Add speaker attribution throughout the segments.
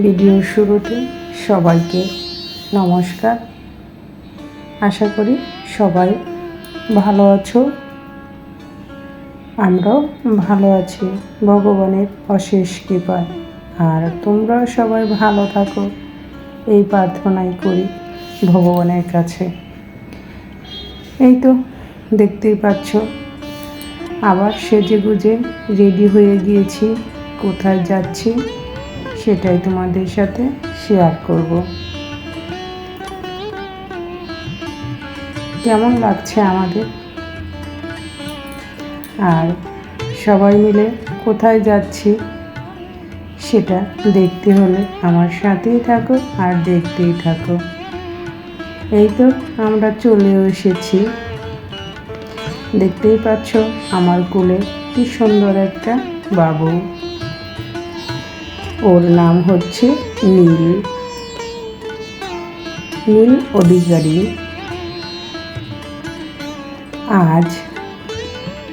Speaker 1: ভিডিওর শুরুতে সবাইকে নমস্কার। আশা করি সবাই ভালো আছো। আমরাও ভালো আছি, ভগবানের অশেষ কৃপায়। আর তোমরাও সবাই ভালো থাকো, এই প্রার্থনাই করি ভগবানের কাছে। এই তো দেখতেই পাচ্ছ, আবার সেজে গুজে রেডি হয়ে গিয়েছি, কোথায় যাচ্ছি সেটাই তোমাদের সাথে শেয়ার করব। কেমন লাগছে আমাদের? আর সবাই মিলে কোথায় যাচ্ছি সেটা দেখতে হলে আমার সাথেই থাকো আর দেখতেই থাকো। এই তো আমরা চলেও এসেছি। দেখতেই পাচ্ছ আমার কোলে কি সুন্দর একটা বাবু। ওর নাম হচ্ছে নীল। নীল অধিকারী। আজ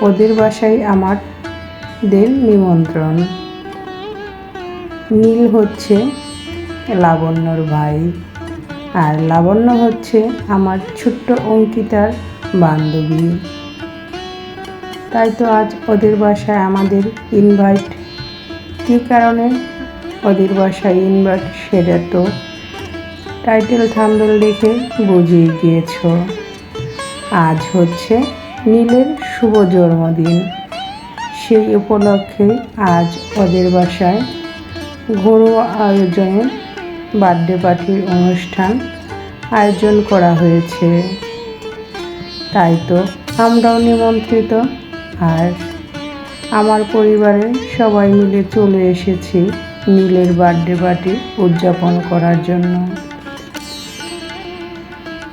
Speaker 1: ওদের বাসায় আমার দের নিমন্ত্রণ। নীল হচ্ছে লাবণ্যর ভাই আর লাবণ্য হচ্ছে আমার ছোট্ট অঙ্কিতার বান্ধবী। তাই তো আজ ওদের বাসায় আমাদের ইনভাইট কী কারণে ওদের বাসায় ইনভাইট সেটা তো। টাইটেল থাম্বেল দেখে বুঝিয়ে গিয়েছ। আজ হচ্ছে নীলের শুভ জন্মদিন। সেই উপলক্ষে আজ ওদের বাসায় ঘরোয়া আয়োজনে বার্থডে পার্টির অনুষ্ঠান আয়োজন করা হয়েছে। তাই তো আমরাও নিমন্ত্রিত। আর আমার পরিবারের সবাই মিলে চলে এসেছি নীলের বার্থডে পার্টি উদযাপন করার জন্য।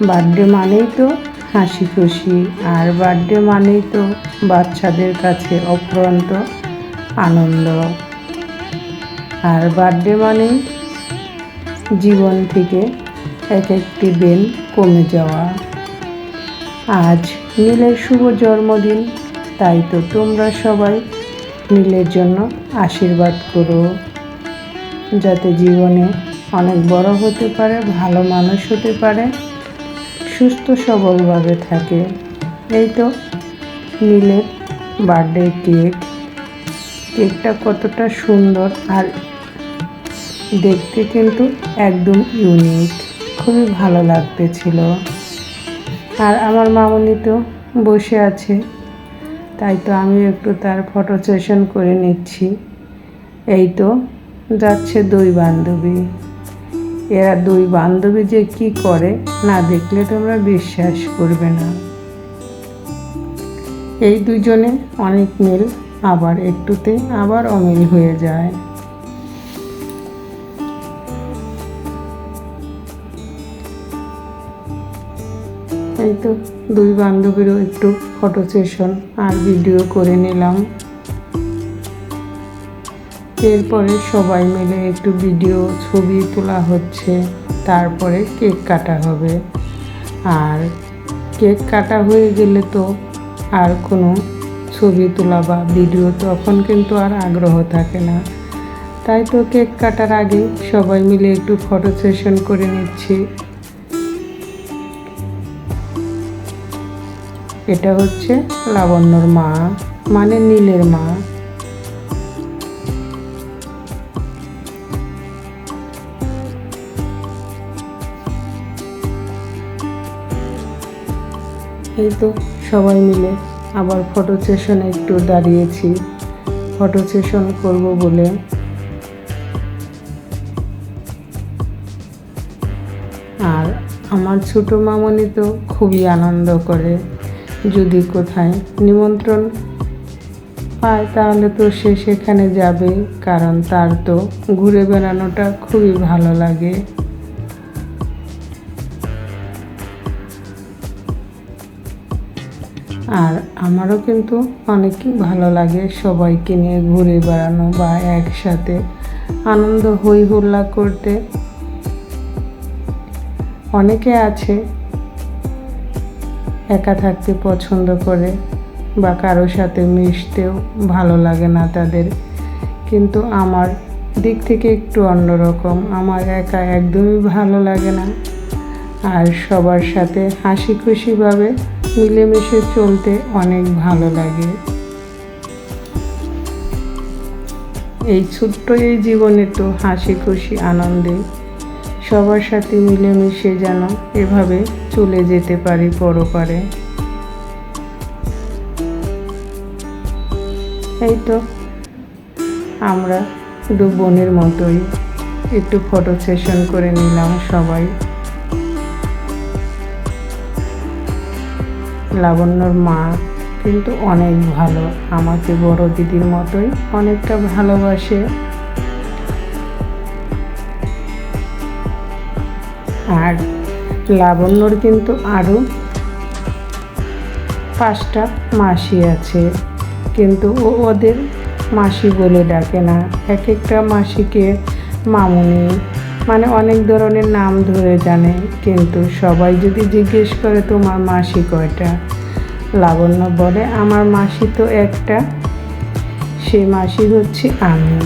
Speaker 1: বার্থডে মানেই তো হাসি খুশি, আর বার্থডে মানেই তো বাচ্চাদের কাছে অপ্রান্ত আনন্দ। আর বার্থডে মানেই জীবন থেকে এক একটি দিন কমে যাওয়া। আজ নীলের শুভ জন্মদিন, তাই তো তোমরা সবাই নীলের জন্য আশীর্বাদ করো। যাতে জীবনে অনেক বড় হতে পারে, ভালো মানুষ হতে পারে, সুস্থ সবলভাবে থাকে। এই তো নীলের বার্থডে কেক কেকটা কতটা সুন্দর আর দেখতে কিন্তু একদম ইউনিক খুবই ভালো লাগতেছিল। আর আমার মামনি তো বসে আছে, তাই তো আমি একটু তার ফটো সেশন করে নিচ্ছি। এই তো যাচ্ছে দুই বান্ধবী। এরা দুই বান্ধবী যে কি করে, না দেখলে তোমরা বিশ্বাস করবে না। এই দুজনে অনেক মিল, আবার একটুতে আবার অমিল হয়ে যায়। এই তো দুই বান্ধবীরও একটু ফটো সেশন আর ভিডিও করে নিলাম। এরপরে সবাই মিলে একটু ভিডিও ছবি তোলা হচ্ছে, তারপরে কেক কাটা হবে। আর কেক কাটা হয়ে গেলে তো আর কোনো ছবি তোলা বা ভিডিও তখন কিন্তু আর আগ্রহ থাকে না। তাই তো কেক কাটার আগে সবাই মিলে একটু ফটো সেশন করে নিচ্ছি। এটা হচ্ছে লাবণ্যর মা মানে নীলের মা। এই তো সবাই মিলে আবার ফটো সেশনে একটু দাঁড়িয়েছি। ফটো সেশন করব বলে। আর আমার ছোট মামনি তো খুবই আনন্দ করে। যদি কোথায় নিমন্ত্রণ পায় তাহলে তো সে সেখানে যাবে, কারণ তার তো ঘুরে বেড়ানোটা খুবই ভালো লাগে। আর আমারও কিন্তু অনেক ভালো লাগে সবাইকে নিয়ে ঘুরে বেড়ানো বা একসাথে আনন্দ হই হুল্লা করতে। অনেকে আছে একা থাকতে পছন্দ করে বা কারোর সাথে মিশতেও ভালো লাগে না তাদের। কিন্তু আমার দিক থেকে একটু অন্যরকম আমার একা একদমই ভালো লাগে না। আর সবার সাথে হাসি খুশিভাবে মিলেমিশে চলতে অনেক ভালো লাগে। এই ছোট্ট এই জীবনে তো হাসি খুশি আনন্দে সবার সাথে মিলেমিশে যেন এভাবে চলে যেতে পারি পরপারে। এই তো আমরা দু বোনের মতোই একটু ফটো সেশন করে নিলাম সবাই। লাবণ্যর মা কিন্তু অনেক ভালো। আমাকে বড় দিদির মতোই অনেকটা ভালোবাসে। আর লাবণ্যর কিন্তু আরও পাঁচটা মাসি আছে। কিন্তু ও ওদের মাসি বলে ডাকে না। এক একটা মাসিকে মামুনি মানে অনেক ধরনের নাম ধরে জানে, কিন্তু সবাই যদি জিজ্ঞেস করে তোমার মাসি কয়টা? লাবণ্য বলে, আমার মাসি তো একটা সেই মাসি হচ্ছে আমি।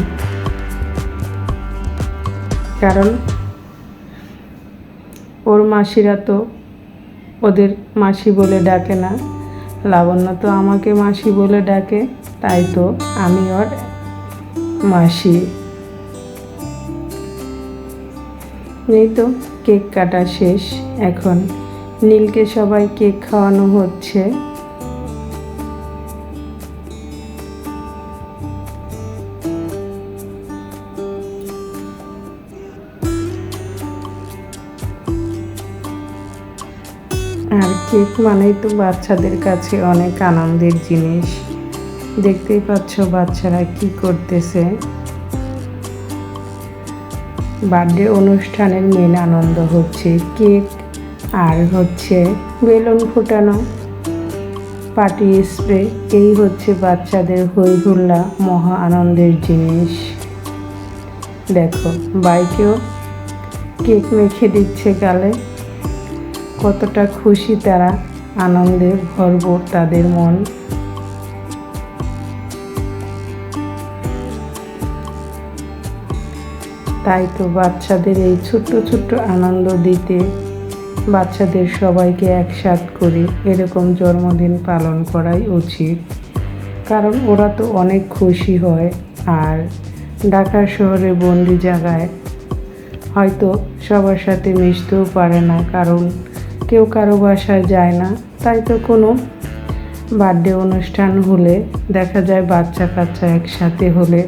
Speaker 1: কারণ ওর মাসিরা তো ওদের মাসি বলে ডাকে না। লাবণ্য তো আমাকে মাসি বলে ডাকে, তাই তো আমি ওর মাসি। এই তো, কেক কাটা শেষ। এখন নীলকে সবাই কেক খাওয়ানো হচ্ছে। আর কেক মানেই তো বাচ্চাদের কাছে অনেক আনন্দের জিনিস। দেখতেই পাচ্ছ বাচ্চারা কি করতেছে। বার্থডে অনুষ্ঠানের মেন আনন্দ হচ্ছে কেক আর হচ্ছে বেলুন ফুটানো, পার্টি স্প্রে, এই হচ্ছে বাচ্চাদের হই হুল্লা মহা আনন্দের জিনিস। দেখো, বাইকেও কেক মেখে দিচ্ছে গালে। কতটা খুশি তারা, আনন্দে ভরপুর তাদের মন। তাই তো বাচ্চাদের এই ছোট্ট ছোট্ট আনন্দ দিতে বাচ্চাদের সবাইকে একসাথ করে এরকম জন্মদিন পালন করাই উচিত। কারণ ওরা তো অনেক খুশি হয় আর ঢাকা শহরে বন্দি জায়গায় হয়তো সবার সাথে মিশতেও পারে না, কারণ কেউ কারও বাসায় যায় না। তাই তো কোনো বার্থডে অনুষ্ঠান হলে দেখা যায় বাচ্চা কাচ্চা একসাথে হলে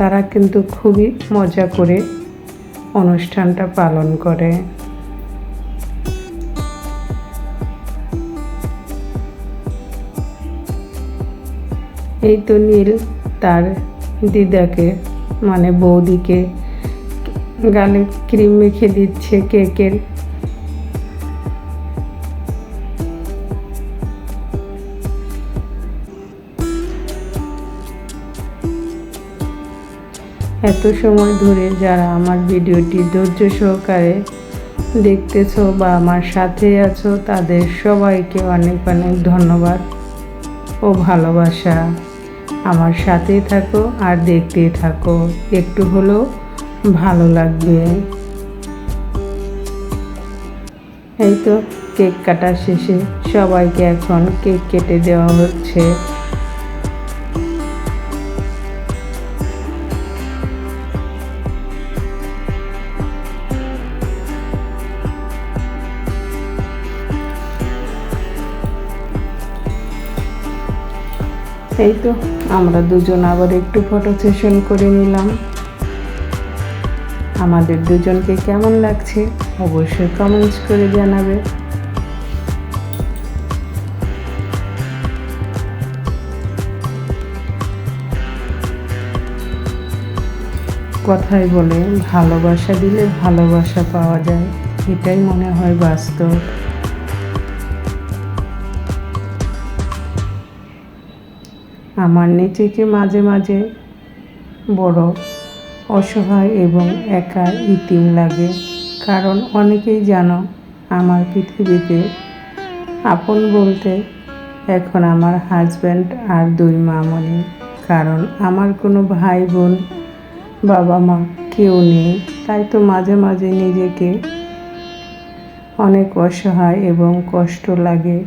Speaker 1: তারা কিন্তু খুবই মজা করে অনুষ্ঠানটা পালন করে। এই তো নীল তার দিদাকে মানে বৌদিকে গালে ক্রিম মেখে দিচ্ছে, কেকের এত সময় ধরে যারা আমার ভিডিওটি ধৈর্য সহকারে দেখতেছো বা আমার সাথে আছো, তাদের সবাইকে অনেক অনেক ধন্যবাদ ও ভালোবাসা। আমার সাথেই থাকো আর দেখতেই থাকো। একটু হলেও ভালো লাগবে। এই তো কেক কাটা শেষে সবাইকে এখন কেক কেটে দেওয়া হচ্ছে। এই তো, আমরা দুজন আবার একটু ফটো সেশন করে নিলাম। আমাদের দুজনকে কেমন লাগছে অবশ্যই কমেন্টস করে জানাবে। কথাই বলে, ভালোবাসা দিলে ভালোবাসা পাওয়া যায়, এটাই মনে হয় বাস্তব। আমার নিজেকে মাঝে মাঝে বড় অসহায় এবং একা ইতিম লাগে। কারণ অনেকেই জানো, আমার পৃথিবীতে আপন বলতে এখন আমার হাজব্যান্ড আর দুই মামনি কারণ আমার কোনো ভাই বোন বাবা মা কেউ নেই। তাই তো মাঝে মাঝে নিজেকে অনেক অসহায় এবং কষ্ট লাগে।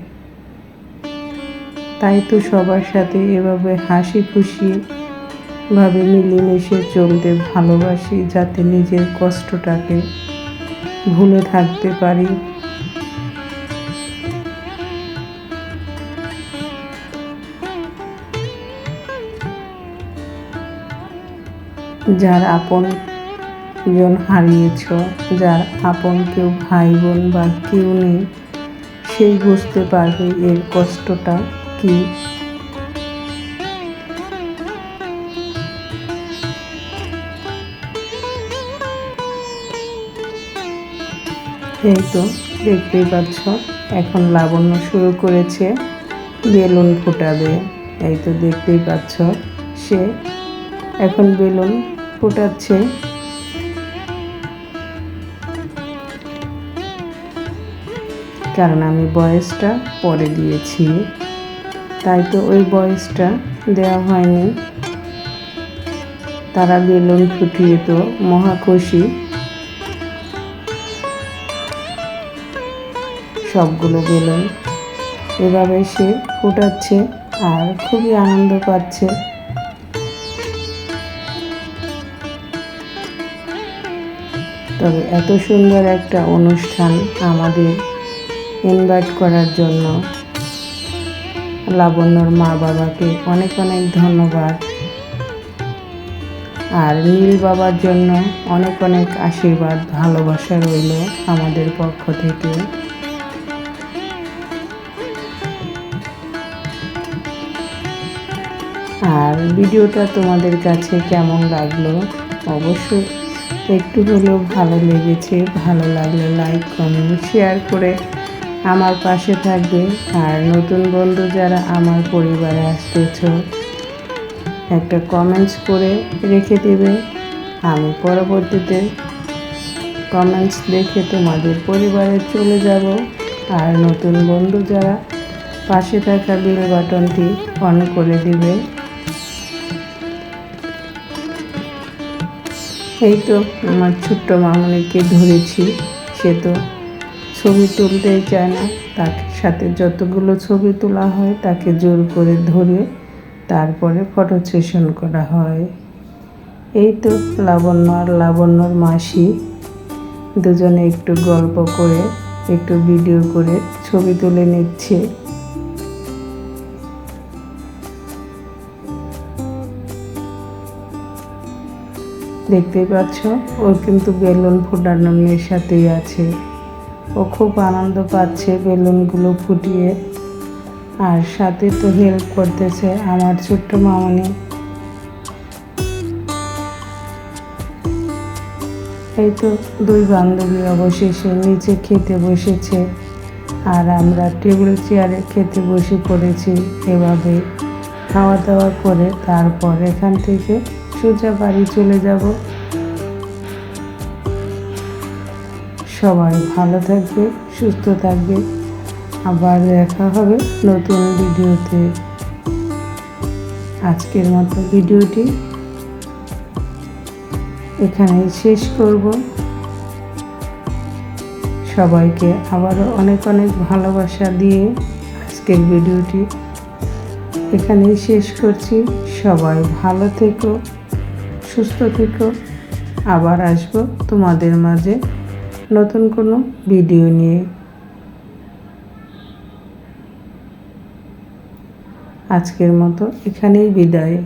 Speaker 1: তাই তো সবার সাথে এভাবে হাসি খুশি ভাবে মিলেমিশে চলতে ভালোবাসি, যাতে নিজের কষ্টটাকে ভুলে থাকতে পারি। যার আপন জন হারিয়েছ, যার আপন কেউ ভাই বোন বা কেউ নেই, সেই বুঝতে পারবে এর কষ্টটা। কি এই তো দেখতেই পাচ্ছ, এখন লাবণ্য শুরু করেছে বেলুন ফুটাবে। এই তো দেখতেই পাচ্ছ, সে এখন বেলুন ফুটাচ্ছে। কারণ আমি বয়সটা পরে দিয়েছি। তাই তো ওই বয়সটা দেওয়া হয়নি। তারা বেলুন ফুটিয়ে তো মহা খুশি। সবগুলো বেলুন এভাবে সে ফুটাচ্ছে আর খুবই আনন্দ পাচ্ছে। তবে এত সুন্দর একটা অনুষ্ঠান আমাদের ইনভাইট করার জন্য লাবণ্যর মা বাবাকে অনেক অনেক ধন্যবাদ। আর নীল বাবার জন্য অনেক অনেক আশীর্বাদ, ভালোবাসা রইল আমাদের পক্ষ থেকে। আর ভিডিওটা তোমাদের কাছে কেমন লাগল? অবশ্যই একটু হলেও ভালো লেগেছে, ভালো লাগলে লাইক কমেন্ট শেয়ার করে আমার পাশে থাকবে আর নতুন বন্ধু যারা আমার পরিবারে আসতেছ, একটা কমেন্টস করে রেখে দেবে। আমি পরবর্তীতে কমেন্টস দেখে তোমাদের পরিবারে চলে যাব। আর নতুন বন্ধু যারা পাশে থাকা বিল বাটনটি অন করে দিবে। এই তো আমার ছোট্ট মামনিকে ধরেছি। সে তো ছবি তুলতেই চায় না। তার সাথে যতগুলো ছবি তোলা হয়, তাকে জোর করে ধরে তারপরে ফটো সেশন করা হয়। এই তো লাবণ্য আর লাবণ্যর মাসি দুজনে একটু গল্প করে, একটু ভিডিও করে ছবি তুলে নিচ্ছে। দেখতেই পাচ্ছ ও কিন্তু বেলুন ফুটানোর সাথেই আছে। ও খুব আনন্দ পাচ্ছে বেলুনগুলো ফুটিয়ে। আর সাথে তো হেল্প করতেছে আমার ছোট্ট মামনি। এই তো দুই বান্ধবী অবশেষে নিচে খেতে বসেছে। আর আমরা টেবিল চেয়ারে খেতে বসে পড়েছি এভাবে। খাওয়া দাওয়া করে তারপর এখান থেকে সোজা বাড়ি চলে যাব। সবাই ভালো থাকবে, সুস্থ থাকবে। আবার দেখা হবে নতুন ভিডিওতে। আজকের মতো ভিডিওটি এখানেই শেষ করব। সবাইকে আবারও অনেক অনেক ভালোবাসা দিয়ে আজকের ভিডিওটি এখানেই শেষ করছি। সবাই ভালো থেকো, সুস্থ থেকো। আবার আসব তোমাদের মাঝে নতুন কোনো ভিডিও নিয়ে। আজকের মতো এখানেই বিদায়।